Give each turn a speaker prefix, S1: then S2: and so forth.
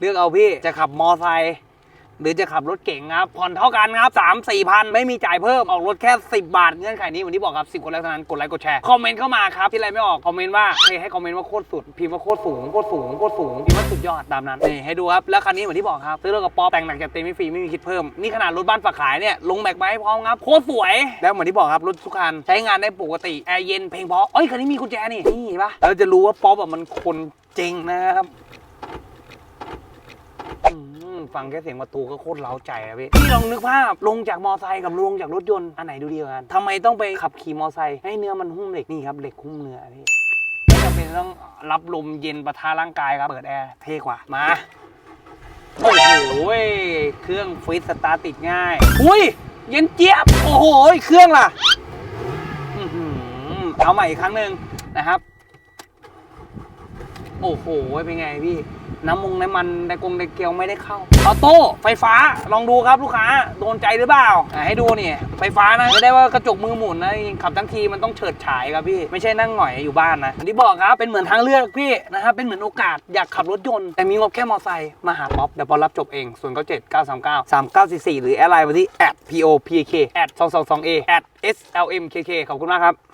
S1: เลือกเอาพี่จะขับมอไซค์หรือจะขับรถเก่งครับผ่อนเท่ากันครับสามสี่พันไม่มีจ่ายเพิ่มออกรถแค่ 10 บาทเงื่อนไขนี้เหมือนที่บอกครับสิบคนแล้วเท่านั้นกดไลค์กดแชร์คอมเมนต์เข้ามาครับที่อะไรไม่ออกคอมเมนต์ว่าเคยให้คอมเมนต์ว่าโคตรสุดพิมพ์ว่าโคตรสูงโคตรสูงโคตรสูงพิมพ์ว่าสุดยอดตามนั้นนี่ให้ดูครับแล้วคันนี้เหมือนที่บอกครับซื้อรถกับป๊อแต่งหนักจัดเต็มไม่ฟรีไม่มีคิดเพิ่มนี่ขนาดรถบ้านฝากขายเนี่ยลงแม็กมาให้พร้อมครับโคตรสวย แล้วเหมือนที่บอกครับรถทุกคันใช้งานได้ปกติแอร์เย็นเพลงเพราะเอ้ยคันนี้มีกุญแจนี่นี่ปะแล้วจะรู้ว่าป๊อปอะมันคนจริงนะครับ ฟังแค่เสียงประตูก็โคตรเล้าใจอะพี่พี่ลองนึกภาพลงจากมอไซค์กับลงจากรถยนต์อันไหนดูดีกว่ากันทำไมต้องไปขับขี่มอไซค์ให้เนื้อมันหุ้มเหล็กนี่ครับเหล็กหุ้มเนื้อพี่ไม่จำเป็นต้องรับลมเย็นประทะร่างกายครับเปิดแอร์เท่กว่ามาโอ้โหเครื่องฟิตสตาร์ติดง่ายอุ้ยเย็นเจี๊ยบโอ้โหเครื่องล่ะเอาใหม่อีกครั้งหนึ่งนะครับ โอ้โห เป็นไงพี่ น้ำมงน้ำมันในกรงในเกลียวไม่ได้เข้าออโต้ไฟฟ้าลองดูครับลูกค้า โดนใจหรือเปล่าอะให้ดูนี่ไฟฟ้านะไม่ได้ว่ากระจกมือหมุนนะจริงๆขับทั้งทีมันต้องเฉิดฉายครับพี่ ไม่ใช่นั่งหงอยอยู่บ้านนะอย่างที่บอกครับเป็นเหมือนทางเลือกพี่นะครับเป็นเหมือนโอกาสอยากขับรถยนต์แต่มีงบแค่มอไซค์มาหาป๊อปเดี๋ยวป๊อปรับจบเองส่วนเก้าเจ็ดเก้าสามเก้าสามเก้าสี่สี่หรือแอดไลน์มาที่ at p o p k at สองสองสอง a at s l m k k ขอบคุณมากครับ